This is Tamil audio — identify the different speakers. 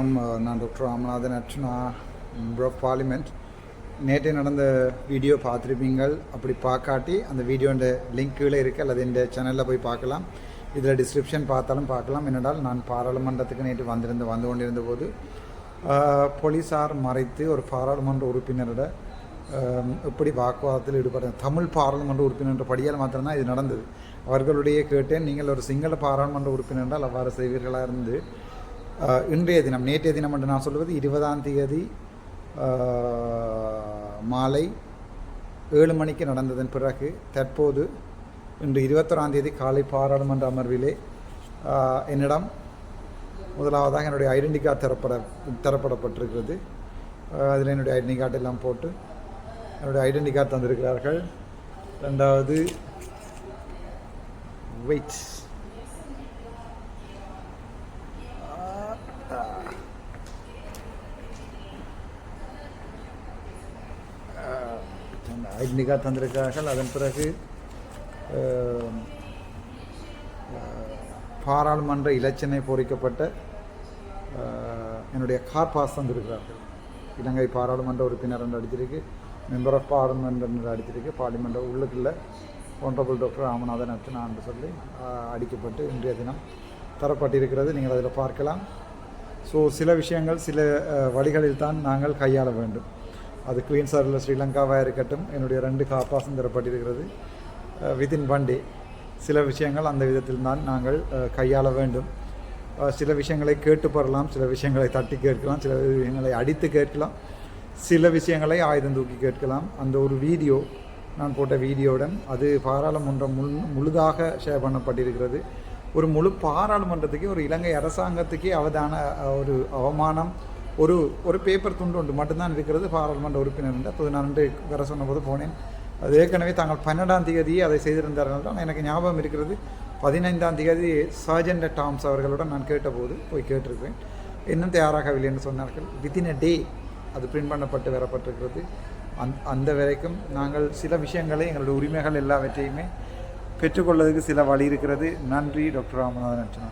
Speaker 1: வணக்கம். நான் டாக்டர் ராமநாதன் அர்ச்சனா ப்ரோ பார்லிமெண்ட் நேற்று நடந்த வீடியோ பார்த்துருப்பீங்கள். அப்படி பார்க்காட்டி அந்த வீடியோட லிங்க் கீழே இருக்குது அல்லது இந்த சேனலில் போய் பார்க்கலாம். இதில் டிஸ்கிரிப்ஷன் பார்த்தாலும் பார்க்கலாம். என்னடால் நான் பாராளுமன்றத்துக்கு நேற்று வந்திருந்து வந்து கொண்டிருந்த போது போலீஸார் மறைத்து ஒரு பாராளுமன்ற உறுப்பினரோட எப்படி வாக்குவாதத்தில் ஈடுபட்ட தமிழ் பாராளுமன்ற உறுப்பினர் படியால் மாத்திரம்தான் இது நடந்தது. அவர்களுடைய கேட்டேன் நீங்கள் ஒரு சிங்கள பாராளுமன்ற உறுப்பினர் என்றால் அவ்வாறு செய்வீர்களாக இருந்து இன்றைய தினம் நேற்றைய தினம் என்று நான் சொல்வது இருபதாம் தேதி மாலை ஏழு மணிக்கு நடந்ததன் பிறகு தற்போது இன்று இருபத்தொராம் தேதி காலை பாராளுமன்ற அமர்விலே என்னிடம் முதலாவதாக என்னுடைய ஐடென்டி கார்டு தரப்பட தரப்படப்பட்டிருக்கிறது. அதில் என்னுடைய ஐடென்டி கார்டு எல்லாம் போட்டு என்னுடைய ஐடென்டி கார்டு தந்திருக்கிறார்கள். ரெண்டாவது வெயிட். ஐடென்டி தந்திருக்கிறார்கள் அதன் பிறகு பாராளுமன்ற இலச்சினை பொறிக்கப்பட்ட என்னுடைய கார் பாஸ் தந்திருக்கிறார்கள். இலங்கை பாராளுமன்ற உறுப்பினர் என்று அடிச்சிருக்கு மெம்பர் ஆஃப் பார்லிமெண்ட் என்று அடிச்சிருக்கு பார்லிமெண்ட் உள்ளுக்குள்ள ஒன்றபுள் டாக்டர் ராமநாதன் அர்ச்சனா என்று சொல்லி அடிக்கப்பட்டு இன்றைய தினம் தரப்பட்டிருக்கிறது. நீங்கள் அதில் பார்க்கலாம். ஸோ சில விஷயங்கள் சில வழிகளில் தான் நாங்கள் கையாள வேண்டும். அது குவீன் சாரில் ஸ்ரீலங்காவாக இருக்கட்டும் என்னுடைய ரெண்டு காப்பாசம் தரப்பட்டிருக்கிறது வித்தின் ஒன் டே சில விஷயங்கள் அந்த விதத்தில் தான் நாங்கள் கையாள வேண்டும். சில விஷயங்களை கேட்டு பெறலாம் சில விஷயங்களை தட்டி கேட்கலாம் சில விஷயங்களை அடித்து கேட்கலாம் சில விஷயங்களை ஆயுதம் தூக்கி கேட்கலாம். அந்த ஒரு வீடியோ நான் போட்ட வீடியோவுடன் அது பாராளுமன்றம் முழு முழுதாக ஷேர் பண்ணப்பட்டிருக்கிறது. ஒரு முழு பாராளுமன்றத்துக்கே ஒரு இலங்கை அரசாங்கத்துக்கே அவதான ஒரு அவமானம் ஒரு ஒரு பேப்பர் துண்டு ஒன்று மட்டும்தான் இருக்கிறது. பாராளுமன்ற உறுப்பினர் என்று அப்போது நான் ரெண்டு வர சொன்னபோது போனேன். அது ஏற்கனவே தாங்கள் பன்னெண்டாம் தேதி அதை செய்திருந்தார்கள் தான் எனக்கு ஞாபகம் இருக்கிறது. பதினைந்தாம் தேதி சர்ஜன் டாம்ஸ் அவர்களுடன் நான் கேட்டபோது போய் கேட்டிருப்பேன் இன்னும் தயாராகவில்லை என்று சொன்னார்கள். வித்தின் அ டே அது பிரிண்ட் பண்ணப்பட்டு வரப்பட்டிருக்கிறது. அந் அந்த வரைக்கும் நாங்கள் சில விஷயங்களை எங்களுடைய உரிமைகள் எல்லாவற்றையுமே பெற்றுக்கொள்வதற்கு சில வழி இருக்கிறது. நன்றி டாக்டர் ராமநாதன். அர்ச்சனா